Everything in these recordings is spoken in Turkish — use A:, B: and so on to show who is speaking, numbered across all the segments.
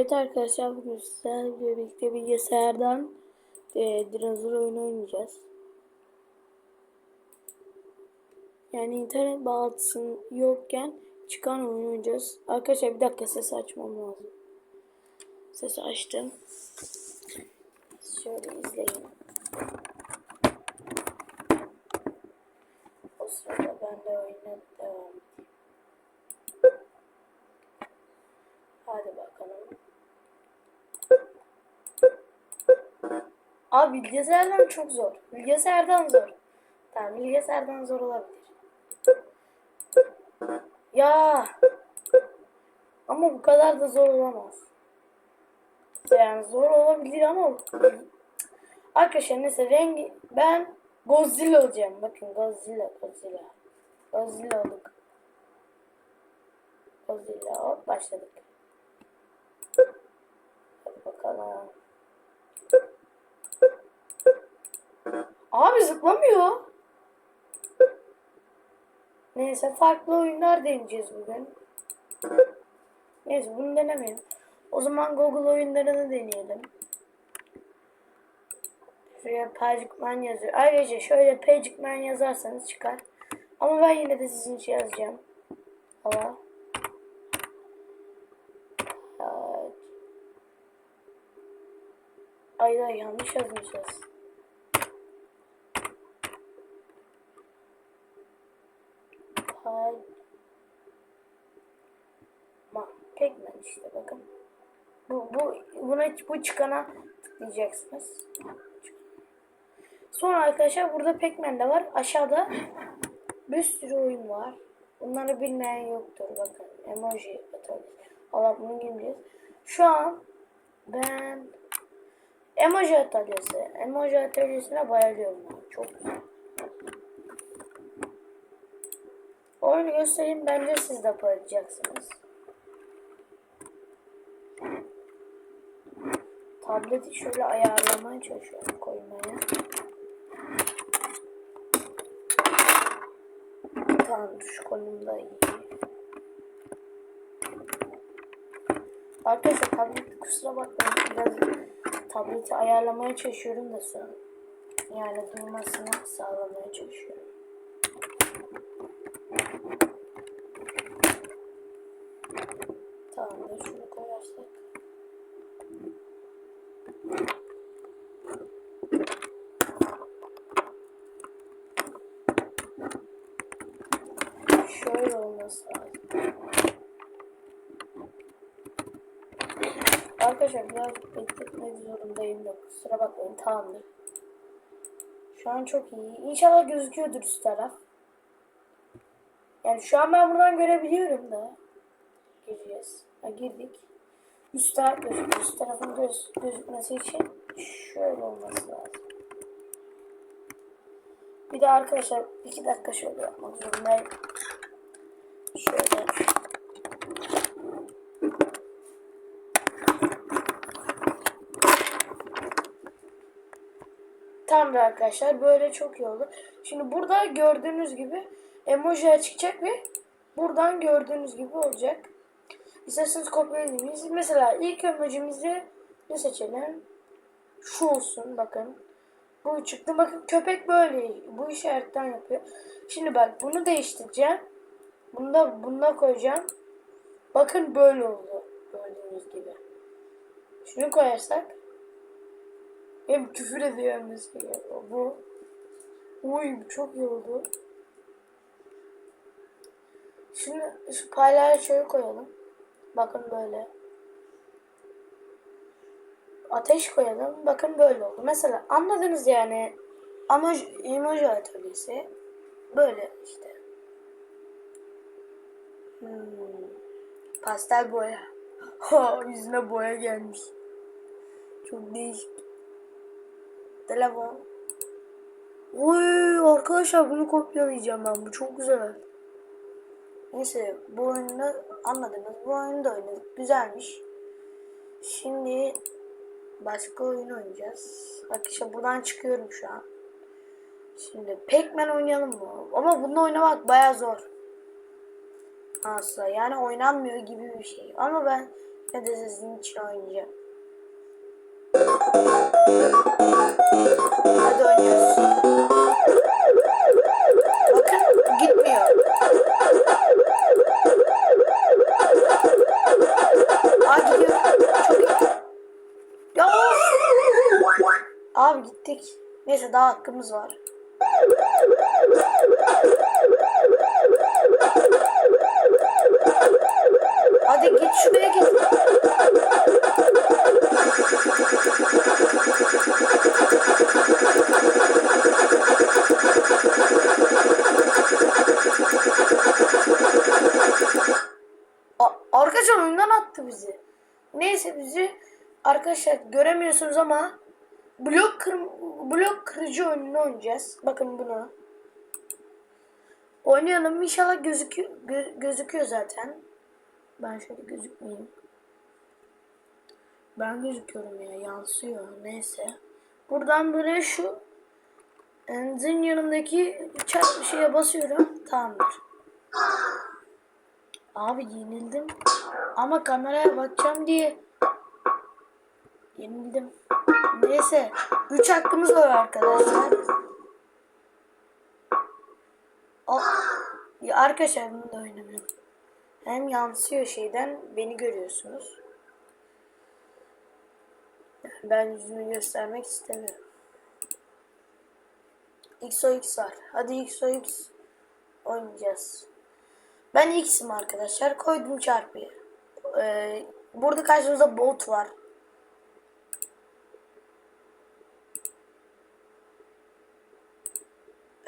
A: Evet arkadaşlar bugün sizlerle birlikte bilgisayardan e, dinozor oyunu oynayacağız. Yani internet bağlantısı yokken çıkan oyun oynayacağız. Arkadaşlar bir dakika sesi açmam lazım. Sesi açtım. Şöyle izleyin. O sırada ben de oyuna devam edeyim. Hadi bakalım. Abi bilgisayardan çok zor. Bilgisayardan zor. Tamam bilgisayardan zor olabilir. Ya. Ama bu kadar da zor olamaz. Yani zor olabilir ama Arkadaşlar neyse rengi ben Godzilla olacağım. Bakın Godzilla Godzilla. Godzilla olduk. Godzilla hop başladık. Bakalım. Abi zıplamıyor. Neyse farklı oyunlar deneyeceğiz bugün. Neyse bunu denemeyelim. O zaman Google oyunlarını deneyelim. Şuraya Pagicman yazıyor. Ayrıca şöyle Pagicman yazarsanız çıkar. Ama ben yine de sizin için yazacağım. Allah. Ay ay yanlış yazmışız. Hay. Ma, Pac-Man işte bakın. Bu bu buna bu çıkana tıklayacaksınız. Sonra arkadaşlar burada Pac-Man de var. Aşağıda bir sürü oyun var. Bunları bilmeyen yoktur bakın. Emoji atölyesi. Allah bunu girmeyeceğiz. Şu an ben Emoji atölyesi. Emoji atölyesine bayılıyorum. Çok güzel. Oyunu göstereyim. Bence siz de bayılacaksınız. Tableti şöyle ayarlamaya çalışıyorum koymaya. Tamam şu konumda iyi. Arkadaşlar tablet kusura bakmayın biraz tableti ayarlamaya çalışıyorum da sonra. Yani durmasını sağlamaya çalışıyorum. Tamamdır şunu koyarsak. Şöyle olması lazım. Arkadaşlar biraz bekletmek zorundayım yok. Kusura bakmayın tamamdır. Şu an çok iyi. İnşallah gözüküyordur üst taraf. Yani şu an ben buradan görebiliyorum da. Gireceğiz. Ha, girdik. Üst taraf gözüküyor. Üst tarafın göz, gözükmesi için şöyle olması lazım. Bir de arkadaşlar iki dakika şöyle yapmak zorundayım. Şöyle Tamamdır arkadaşlar. Böyle çok iyi oldu. Şimdi burada gördüğünüz gibi emoji çıkacak ve buradan gördüğünüz gibi olacak. İsterseniz kopyalayayım. Biz Mesela ilk emojimizi ne seçelim? Şu olsun bakın. Bu çıktı. Bakın köpek böyle. Bu işaretten yapıyor. Şimdi bak bunu değiştireceğim. Bunu da bunda koyacağım. Bakın böyle oldu. Gördüğünüz gibi. Şunu koyarsak hem küfür ediyor hem müzik Bu. Uy çok iyi oldu. Şimdi şu payları şöyle koyalım. Bakın böyle. Ateş koyalım. Bakın böyle oldu. Mesela anladınız yani. Emoji, emoji atölyesi. Böyle işte. Hmm. Pastel boya. Ha yüzüne boya gelmiş. Çok değişik. Telefon. Oy arkadaşlar bunu kopyalayacağım ben. Bu çok güzel. Neyse bu oyunu anladınız. Bu oyunu oynadık. Güzelmiş. Şimdi başka oyun oynayacağız. Bak işte buradan çıkıyorum şu an. Şimdi Pac-Man oynayalım mı? Ama bunu oynamak baya zor. Aslında yani oynanmıyor gibi bir şey. Ama ben ne de sizin için oynayacağım. Hadi oynuyoruz. Bakın gitmiyor. Aa gidiyor. Çok iyi. Ya of! Abi gittik. Neyse daha hakkımız var. Hadi git şuraya git. Arkadaşlar oyundan attı bizi. Neyse bizi arkadaşlar göremiyorsunuz ama blok kır blok kırıcı oyununu oynayacağız. Bakın bunu. Oynayalım inşallah gözüküyor gö- gözüküyor zaten. Ben şöyle gözükmeyeyim. Ben gözüküyorum ya yansıyor neyse. Buradan böyle şu enzin yanındaki çarp şeye basıyorum. Tamamdır. Abi yenildim. Ama kameraya bakacağım diye yenildim. Neyse. 3 hakkımız var arkadaşlar. O, ya arkadaşlar bunu da oynamıyorum. Hem yansıyor şeyden beni görüyorsunuz. Ben yüzümü göstermek istemiyorum. XOX var. Hadi XOX oynayacağız. Ben X'im arkadaşlar. Koydum çarpıyı. Ee, burada karşımızda bot var.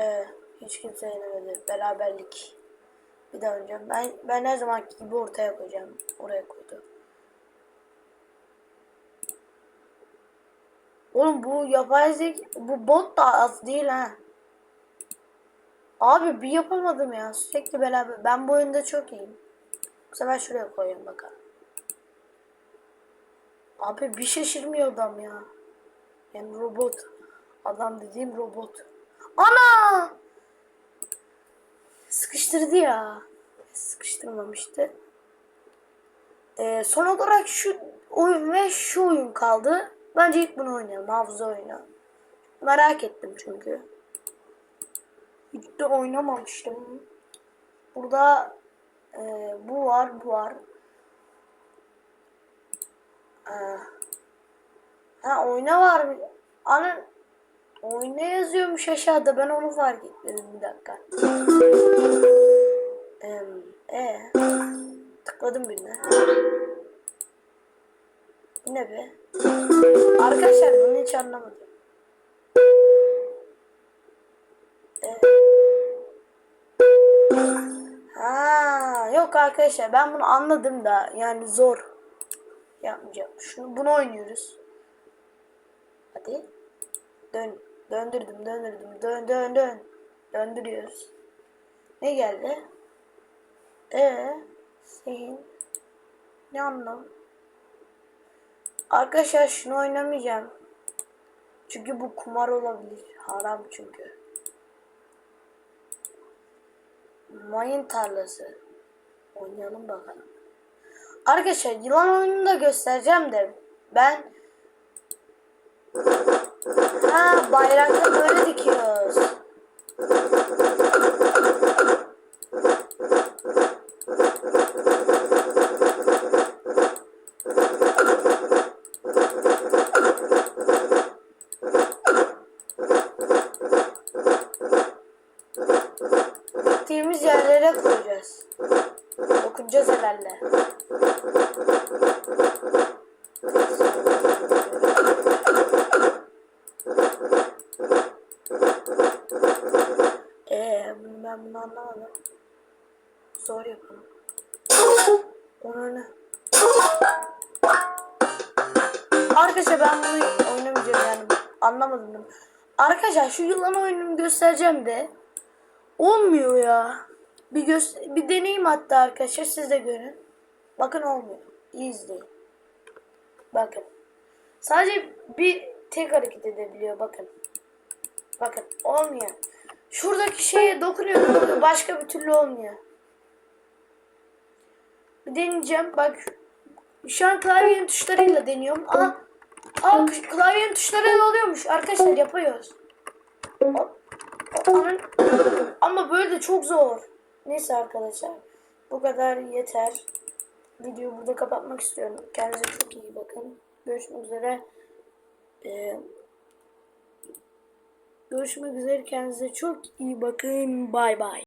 A: Ee, hiç kimse yenemedi. Beraberlik. Bir daha oynayacağım. Ben, ben her zamanki gibi ortaya koyacağım. Oraya koydu. Oğlum bu yapay zeka, bu bot da az değil ha. Abi bir yapamadım ya. Sürekli beraber. Ben bu oyunda çok iyiyim. Bu sefer şuraya koyayım bakalım. Abi bir şaşırmıyor adam ya. Yani robot. Adam dediğim robot. Ana! Sıkıştırdı ya. Sıkıştırmamıştı. Ee, son olarak şu oyun ve şu oyun kaldı. Bence ilk bunu oynayalım. Hafıza oyunu. Merak ettim çünkü. Hiç de oynamamıştım. Burada e, bu var, bu var. E, ha oyna var mı? Oyna yazıyormuş aşağıda. Ben onu fark etmedim bir dakika. E, e tıkladım birine. Ne be? Arkadaşlar bunu hiç anlamadım. E, Ha, yok arkadaşlar ben bunu anladım da yani zor. Yapmayacağım. Şunu bunu oynuyoruz. Hadi. Dön. Döndürdüm, döndürdüm. Dön, dön, dön. Döndürüyoruz. Ne geldi? Ee, senin ne anlam? Arkadaşlar şunu oynamayacağım. Çünkü bu kumar olabilir. Haram çünkü. Mayın tarlası. Oynayalım bakalım. Arkadaşlar yılan oyununu da göstereceğim de ben Ha bayrakta böyle dikiyoruz. Gittiğimiz yerlere koyacağız. Dokunacağız herhalde. Ee, bunu ben bunu anlamadım. Zor. Onu ne? Arkadaşlar ben bunu oynamayacağım yani anlamadım. Arkadaşlar şu yılan oyununu göstereceğim de olmuyor ya. Bir bir deneyeyim hatta arkadaşlar siz de görün. Bakın olmuyor. İyi izleyin. Bakın. Sadece bir tek hareket edebiliyor bakın. Bakın olmuyor. Şuradaki şeye dokunuyorum başka bir türlü olmuyor. Deneyeceğim bak Şu an klavyenin tuşlarıyla deniyorum. Aa, aa klavyenin tuşlarıyla oluyormuş. Arkadaşlar yapıyoruz. Ama böyle de çok zor. Neyse arkadaşlar. Bu kadar yeter. Videoyu burada kapatmak istiyorum. Kendinize çok iyi bakın. Görüşmek üzere. Ee, görüşmek üzere. Kendinize çok iyi bakın. Bay bay.